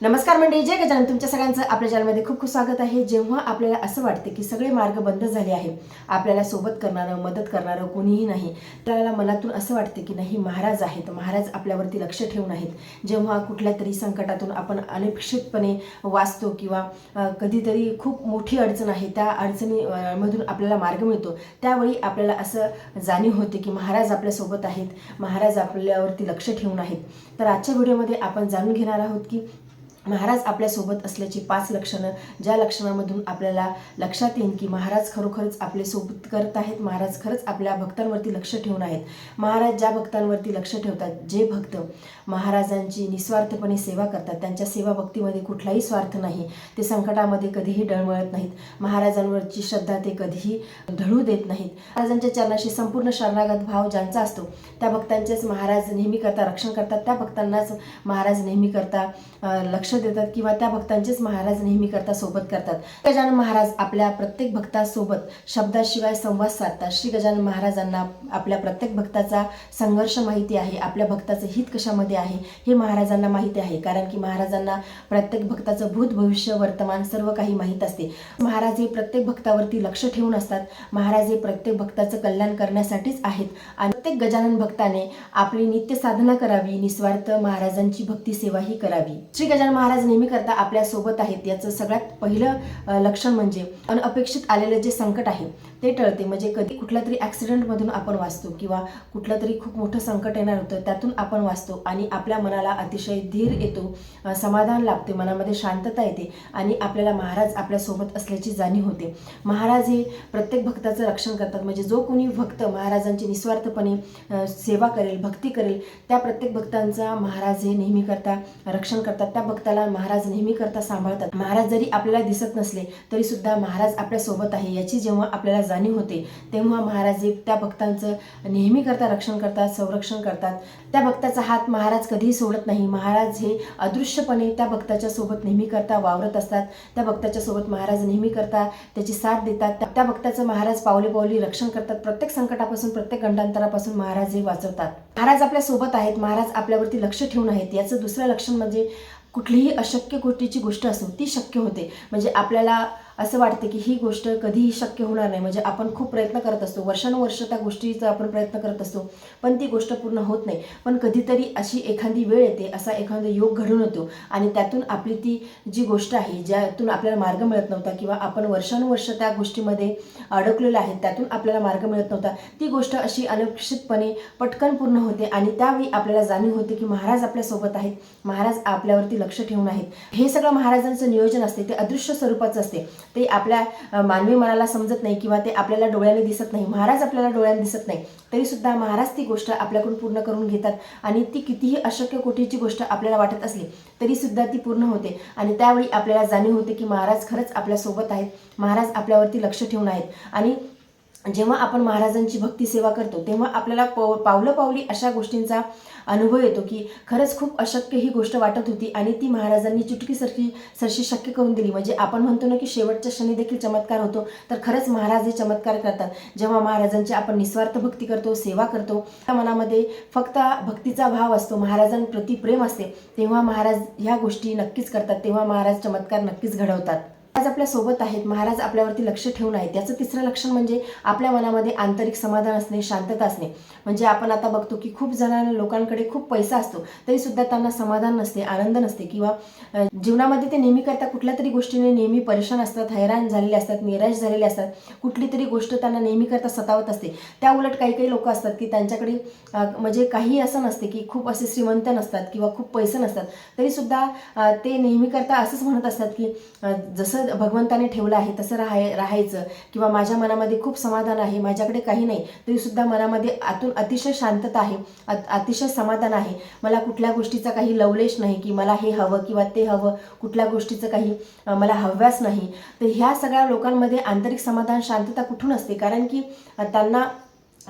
नमस्कार मंडळी जय गजानन. तुमच्या सगळ्यांचं आपल्या चॅनलमध्ये खूप खूप स्वागत आहे. जेव्हा आपल्याला असं वाटतं की सगळे मार्ग बंद झाले आहे आपल्याला सोबत करणारं मदत करणारं कोणीही नाही त्याला मनातून असं वाटतं की नाही महाराज आहेत. महाराज आपल्यावरती लक्ष ठेवून आहेत. जेव्हा कुठल्या तरी संकटातून आपण अनपेक्षितपणे वाचतो किंवा कधीतरी खूप मोठी अडचण आहे त्या अडचणी मधून आपल्याला मार्ग मिळतो त्यावेळी आपल्याला असं जाणीव होते की महाराज आपल्यासोबत आहेत. महाराज आपल्यावरती लक्ष ठेवून आहेत. तर आजच्या व्हिडिओमध्ये आपण जाणून घेणार आहोत की महाराज आपल्यासोबत असल्याची पाच लक्षणं ज्या लक्षणामधून आपल्याला लक्षात येईल की महाराज खरोखरच आपले सोबत करत आहेत महाराज खरंच आपल्या भक्तांवरती लक्ष ठेवून आहेत. महाराज ज्या भक्तांवरती लक्ष ठेवतात जे भक्त महाराजांची निस्वार्थपणे सेवा करतात त्यांच्या सेवा भक्तीमध्ये कुठलाही स्वार्थ नाही ते संकटामध्ये कधीही डळमळत नाहीत. महाराजांवरची श्रद्धा ते कधीही ढळू देत नाहीत. महाराजांच्या चरणाशी संपूर्ण शरणागत भाव ज्यांचा असतो त्या भक्तांचेच महाराज नेहमी करता रक्षण करतात. त्या भक्तांनाच महाराज नेहमी करता लक्ष देतात किंवा त्या भक्तांचेच महाराज नेहमी करता सोबत करतात. गजानन महाराज आपल्या प्रत्येक भक्तासोबत शब्दाशिवाय संवाद साधतात. श्री गजानन महाराजांना आपल्या प्रत्येक भक्ताचा संघर्ष माहिती आहे आपल्या भक्ताचं हित कशामध्ये आहे हे महाराजांना माहिती आहे. कारण की महाराजांना प्रत्येक भक्ताचं भूत भविष्य वर्तमान सर्व काही माहीत असते. महाराज हे प्रत्येक भक्तावरती लक्ष ठेवून असतात. महाराज हे प्रत्येक भक्ताचं कल्याण करण्यासाठीच आहेत. आणि प्रत्येक गजानन भक्ताने आपली नित्य साधना करावी निस्वार्थ महाराजांची भक्ती सेवा ही करावी. श्री गजानन महाराज नेहमी करता आपल्यासोबत आहेत याचं सगळ्यात पहिलं लक्षण म्हणजे अनअपेक्षित आलेलं जे संकट आहे ते टळते. म्हणजे कधी कुठल्या तरी ॲक्सिडेंटमधून आपण वाचतो किंवा कुठलं तरी खूप मोठं संकट येणार होतं त्यातून आपण वाचतो आणि आपल्या मनाला अतिशय धीर येतो समाधान लाभते मनामध्ये शांतता येते आणि आपल्याला महाराज आपल्यासोबत असल्याची जाणीव होते. महाराज हे प्रत्येक भक्ताचं रक्षण करतात. म्हणजे जो कोणी भक्त महाराजांची निस्वार्थपणे सेवा करेल भक्ती करेल त्या प्रत्येक भक्तांचा महाराज हे नेहमी करता रक्षण करतात. त्या भक्ताला महाराज नेहमी करता सांभाळतात. महाराज जरी आपल्याला दिसत नसले तरी सुद्धा महाराज आपल्यासोबत आहे. याची जेव्हा आपल्याला जाणीव होते. तेव्हा महाराज त्या भक्तांचं नेहमी करता रक्षण करतात संरक्षण करतात. त्या भक्ताचा हात महाराज कधीही सोडत नाही. महाराज हे अदृश्यपणे त्या भक्ताच्या सोबत नेहमी करता वावरत असतात. त्या भक्ताच्या सोबत महाराज नेहमी करता त्याची साथ देतात. त्या- त्या भक्ताचं महाराज पावले पावली रक्षण करतात. प्रत्येक संकटापासून प्रत्येक गंडांतरापासून महाराज हे वाचवतात. महाराज आपल्यासोबत आहेत. महाराज आपल्यावरती लक्ष ठेवून आहेत. याचं दुसरं लक्षण म्हणजे कुठलीही अशक्य गोष्टीची गोष्ट असो ती शक्य होते. म्हणजे आपल्याला असं वाटतं की ही गोष्ट कधीही शक्य होणार नाही. म्हणजे आपण खूप प्रयत्न करत असतो. वर्षानुवर्ष त्या गोष्टीचा आपण प्रयत्न करत असतो. पण ती गोष्ट पूर्ण होत नाही. पण कधीतरी अशी एखादी वेळ येते असा एखादा योग घडून येतो. आणि त्यातून आपली ती जी गोष्ट आहे ज्यातून आपल्याला मार्ग मिळत नव्हता किंवा आपण वर्षानुवर्ष त्या गोष्टीमध्ये अडकलेलो आहे त्यातून आपल्याला मार्ग मिळत नव्हता. ती गोष्ट अशी अनपेक्षितपणे पटकन पूर्ण होते आणि त्यावेळी आपल्याला जाणीव होते की महाराज आपल्यासोबत आहेत. महाराज आपल्यावरती लक्ष ठेवून आहेत. हे सगळं महाराजांचं नियोजन असते. ते अदृश्य स्वरूपाचं असते. ते आपल्या मानवी मनाला समजत नाही किंवा ते आपल्याला डोळ्याने दिसत नाही. महाराज आपल्याला डोळ्याने दिसत नाही. तरीसुद्धा महाराज ती गोष्ट आपल्याकडून पूर्ण करून घेतात आणि ती कितीही अशक्य कोटीची गोष्ट आपल्याला वाटत असली तरीसुद्धा ती पूर्ण होते. आणि त्यावेळी आपल्याला जाणीव होते की महाराज खरंच आपल्यासोबत आहेत. महाराज आपल्यावरती लक्ष ठेवून आहेत. आणि जेव्हा आपण महाराजांची भक्ती सेवा करतो तेव्हा आपल्याला पव पावलं पावली अशा गोष्टींचा अनुभव येतो की खरंच खूप अशक्य ही गोष्ट वाटत होती आणि ती महाराजांनी चुटकी सरशी शक्य करून दिली. म्हणजे आपण म्हणतो ना की शेवटच्या क्षणी देखील चमत्कार होतो तर खरंच महाराज हे चमत्कार करतात. जेव्हा महाराजांची आपण निस्वार्थ भक्ती करतो सेवा करतो त्या मनामध्ये फक्त भक्तीचा भाव असतो महाराजांप्रती प्रेम असते तेव्हा महाराज ह्या गोष्टी नक्कीच करतात तेव्हा महाराज चमत्कार नक्कीच घडवतात. महाराज आपल्यासोबत आहेत. महाराज आपल्यावरती लक्ष ठेवून आहेत. त्याचं तिसरं लक्षण म्हणजे आपल्या मनामध्ये आंतरिक समाधान असणे शांतता असणे. म्हणजे आपण आता बघतो की खूप जणांना लोकांकडे खूप पैसा असतो तरी सुद्धा त्यांना समाधान नसते आनंद नसते किंवा जीवनामध्ये ते नेहमी करता कुठल्या तरी गोष्टीने नेहमी परेशान असतात हैराण झालेले असतात निराश झालेले असतात. कुठली तरी गोष्ट त्यांना नेहमी करता सतावत असते. त्या उलट काही काही लोक असतात की त्यांच्याकडे म्हणजे काही असं नसते की खूप असे श्रीमंत नसतात किंवा खूप पैसे नसतात. तरी सुद्धा ते नेहमी करता असंच म्हणत असतात की जसं जसं भगवंताने ठेवलं आहे तसं राहाय राहायचं. किंवा माझ्या मनामध्ये खूप समाधान आहे माझ्याकडे काही नाही तरीसुद्धा मनामध्ये आतून अतिशय शांतता आहे अत- अतिशय समाधान आहे. मला कुठल्या गोष्टीचा काही लवलेश नाही की मला हे हवं किंवा ते हवं कुठल्या गोष्टीचं काही मला हव्यास नाही. तर ह्या सगळ्या लोकांमध्ये आंतरिक समाधान शांतता कुठून असते? कारण की त्यांना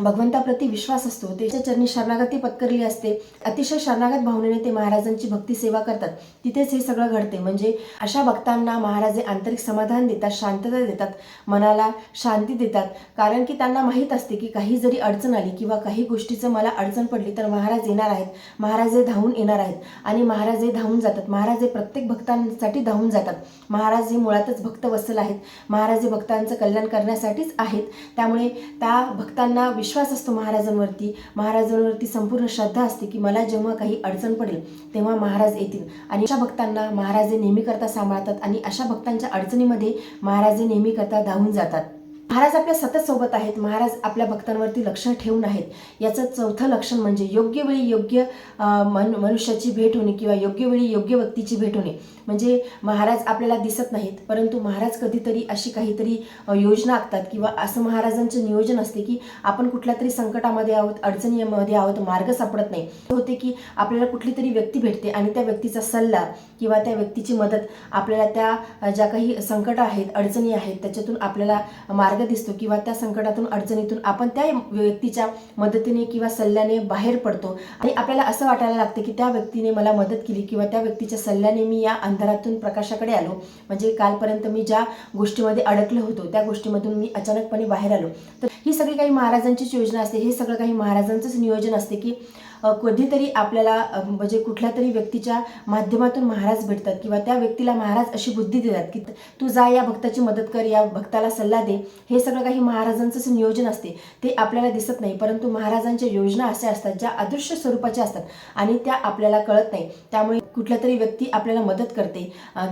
भगवंताप्रती विश्वास असतो. त्याच्या चरणी शरणागती पत्करली असते. अतिशय शरणागत भावनेने ते महाराजांची भक्ती सेवा करतात. तिथेच हे सगळं घडते. म्हणजे अशा भक्तांना महाराजे आंतरिक समाधान देतात शांतता देतात मनाला शांती देतात. कारण की त्यांना माहीत असते की काही जरी अडचण आली किंवा काही गोष्टीचं मला अडचण पडली तर महाराज येणार आहेत. महाराज हे धावून येणार आहेत. आणि महाराज हे धावून जातात. महाराज हे प्रत्येक भक्तांसाठी धावून जातात. महाराज हे मुळातच भक्त वसल आहेत. महाराज हे भक्तांचं कल्याण करण्यासाठीच आहेत. त्यामुळे त्या भक्तांना विश्वास विश्वास असतो महाराजांवरती महाराजांवरती संपूर्ण श्रद्धा असते की मला जेव्हा काही अडचण पडेल तेव्हा महाराज येतील. आणि अशा भक्तांना महाराज हे नेहमी करता सांभाळतात आणि अशा भक्तांच्या अडचणीमध्ये महाराज हे नेहमी करता धावून जातात. महाराज आपल्या सतत सोबत आहेत. महाराज आपल्या भक्तांवरती लक्ष ठेवून आहेत. याचं चौथं लक्षण म्हणजे योग्य वेळी योग्य मन मनुष्याची भेट होणे किंवा योग्य वेळी योग्य व्यक्तीची भेट होणे. म्हणजे महाराज आपल्याला दिसत नाहीत परंतु महाराज कधीतरी अशी काहीतरी योजना आखतात किंवा असं महाराजांचं नियोजन असते की आपण कुठल्या तरी संकटामध्ये आहोत अडचणीमध्ये आहोत मार्ग सापडत नाही. होते की आपल्याला कुठली तरी व्यक्ती भेटते आणि त्या व्यक्तीचा सल्ला किंवा त्या व्यक्तीची मदत आपल्याला त्या ज्या काही संकट आहेत अडचणी आहेत त्याच्यातून आपल्याला मार्ग दिसतो किंवा त्या संकटातून अडचणीतून आपण त्या व्यक्तीच्या मदतीने किंवा सल्ल्याने बाहेर पडतो. आणि आपल्याला असं वाटायला लागतं की त्या व्यक्तीने मला मदत केली किंवा त्या व्यक्तीच्या सल्ल्याने मी या अंधारातून प्रकाशाकडे आलो. म्हणजे कालपर्यंत मी ज्या गोष्टीमध्ये अडकलो होतो त्या गोष्टीमधून मी अचानकपणे बाहेर आलो. तर ही सगळी काही महाराजांचीच योजना असते हे सगळं काही महाराजांचंच नियोजन असते की कधीतरी आपल्याला म्हणजे कुठल्या तरी व्यक्तीच्या माध्यमातून महाराज भेटतात किंवा त्या व्यक्तीला महाराज अशी बुद्धी देतात की तू जा या भक्ताची मदत कर या भक्ताला सल्ला दे. हे सगळं काही महाराजांचंच नियोजन असते. ते आपल्याला दिसत नाही परंतु महाराजांच्या योजना अशा असतात ज्या अदृश्य स्वरूपाच्या असतात आणि त्या आपल्याला कळत नाही. त्यामुळे कुठल्या तरी व्यक्ती आपल्याला मदत करते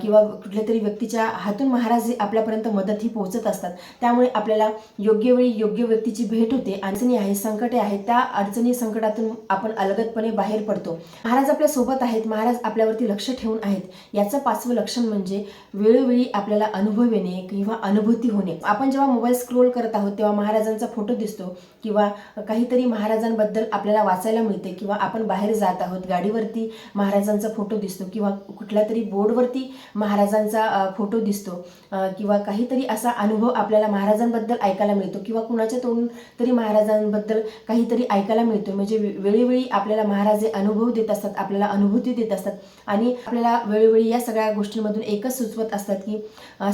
किंवा कुठल्या तरी व्यक्तीच्या हातून महाराज हे आपल्यापर्यंत मदत ही पोहोचत असतात. त्यामुळे आपल्याला योग्य वेळी योग्य व्यक्तीची भेट होते. अडचणी आहे संकटे आहेत त्या अडचणी संकटातून आपण अलगदपणे बाहेर पडतो. महाराज आपल्यासोबत आहेत महाराज आपल्यावरती लक्ष ठेवून आहेत. याचं पाचवं लक्षण म्हणजे वेळोवेळी आपल्याला अनुभव येणे किंवा अनुभूती होणे. आपण जेव्हा मोबाईल स्क्रोल करत आहोत तेव्हा महाराजांचा फोटो दिसतो किंवा काहीतरी महाराजांबद्दल आपल्याला वाचायला मिळते किंवा आपण बाहेर जात आहोत गाडीवरती महाराजांचा फोटो दिसतो किंवा कुठल्या तरी बोर्डवरती महाराजांचा फोटो दिसतो. किंवा काहीतरी असा अनुभव आपल्याला महाराजांबद्दल ऐकायला मिळतो किंवा कुणाच्या तोंड तरी महाराजांबद्दल काहीतरी ऐकायला मिळतो म्हणजे वेळोवेळी आपल्याला महाराज अनुभव देत असतात आपल्याला अनुभूती देत असतात आणि आपल्याला वेळोवेळी या सगळ्या गोष्टींमधून एकच सुचवत असतात की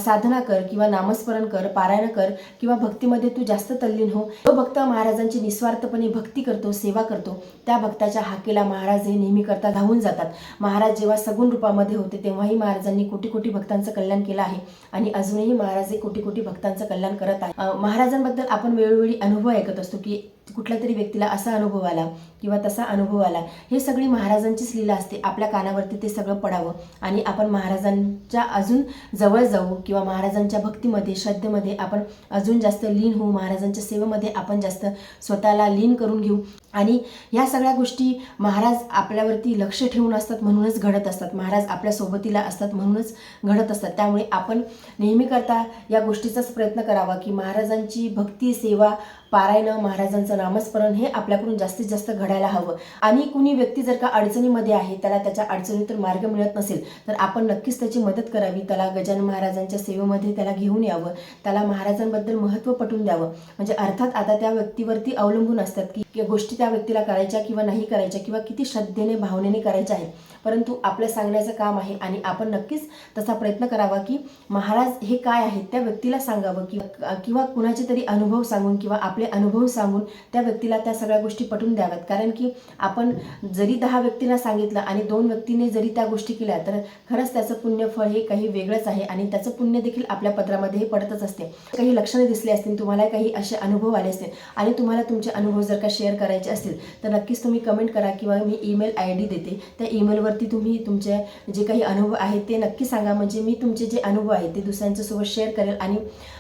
साधना कर किंवा नामस्मरण कर पारायण कर किंवा भक्तीमध्ये तू जास्त तल्लीन हो. तो भक्त महाराजांची निस्वार्थपणे भक्ती करतो सेवा करतो त्या भक्ताच्या हाकेला महाराज हे नेहमी करता धावून जातात. महाराज जेव्हा सगुण रूपामध्ये होते तेव्हाही महाराजांनी कोटी कोटी भक्तांचं कल्याण केलं आहे. आणि अजूनही महाराज हे कोटी कोटी भक्तांचं कल्याण करत आहे महाराजांबद्दल आपण वेळोवेळी अनुभव ऐकत असतो की कुठल्या तरी व्यक्तीला असा अनुभव आला किंवा तसा अनुभव आला हे सगळी महाराजांचीच लीला असते. आपल्या कानावरती ते सगळं पडावं. आणि आपण महाराजांच्या अजून जवळ जाऊ किंवा महाराजांच्या भक्तीमध्ये श्रद्धेमध्ये आपण अजून जास्त लीन होऊ महाराजांच्या सेवेमध्ये आपण जास्त स्वतःला लीन करून घेऊ. आणि ह्या सगळ्या गोष्टी महाराज आपल्यावरती लक्ष ठेवून असतात म्हणूनच घडत असतात. महाराज आपल्या सोबतीला असतात म्हणूनच घडत असतात. त्यामुळे आपण नेहमी करता या गोष्टीचाच प्रयत्न करावा की महाराजांची भक्ती सेवा पारायणं महाराजांचं नामस्मरण हे आपल्याकडून जास्तीत जास्त घडायला हवं. आणि कुणी व्यक्ती जर का अडचणीमध्ये आहे त्याला त्याच्या अडचणीतून मार्ग मिळत नसेल तर आपण नक्कीच त्याची मदत करावी. त्याला गजानन महाराजांच्या सेवेमध्ये त्याला घेऊन यावं. त्याला महाराजांबद्दल महत्त्व पटवून द्यावं. म्हणजे अर्थात आता त्या व्यक्तीवरती अवलंबून असतात की गोष्टी त्या व्यक्तीला करायच्या किंवा नाही करायच्या किंवा किती श्रद्धेने भावनेने करायच्या आहेत. परंतु आपलं सांगण्याचं काम आहे आणि आपण नक्कीच तसा प्रयत्न करावा की महाराज हे काय आहेत त्या व्यक्तीला सांगावं किंवा किंवा कुणाचे तरी अनुभव सांगून किंवा आपले अनुभव सांगून त्या व्यक्तीला त्या सगळ्या गोष्टी पटवून द्याव्यात. कारण की आपण जरी दहा व्यक्तींना सांगितलं आणि दोन व्यक्तीने जरी त्या गोष्टी केल्या तर खरंच त्याचं पुण्यफळ हे काही वेगळंच आहे आणि त्याचं पुण्य देखील आपल्या पत्रामध्ये हे पडतच असते. काही लक्षणे दिसली असतील तुम्हाला काही असे अनुभव आले असतील आणि तुम्हाला तुमचे अनुभव जर का शेअर करायचे असतील तर नक्कीच तुम्ही कमेंट करा किंवा मी ईमेल आय डी देते. त्या ईमेलवरती तुम्ही तुमचे जे काही अनुभव आहेत ते नक्की सांगा. म्हणजे मी तुमचे जे अनुभव आहेत ते दुसऱ्यांच्यासोबत शेअर करेल आणि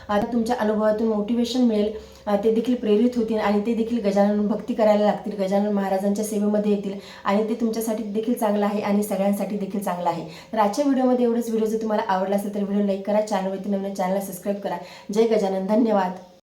आता तुमच्या अनुभवातून मोटिवेशन मिळेल. ते देखील प्रेरित होतील आणि ते देखील गजानन भक्ती करायला लागतील. गजानन महाराजांच्या सेवेमध्ये येतील आणि ते तुमच्यासाठी देखील चांगलं आहे आणि सगळ्यांसाठी देखील चांगलं आहे. तर आजच्या व्हिडिओमध्ये एवढंच. व्हिडिओ जर तुम्हाला आवडला असेल तर व्हिडिओ लाईक करा. चॅनलवरती नवीन चॅनलला सबस्क्राईब करा. जय गजानन. धन्यवाद.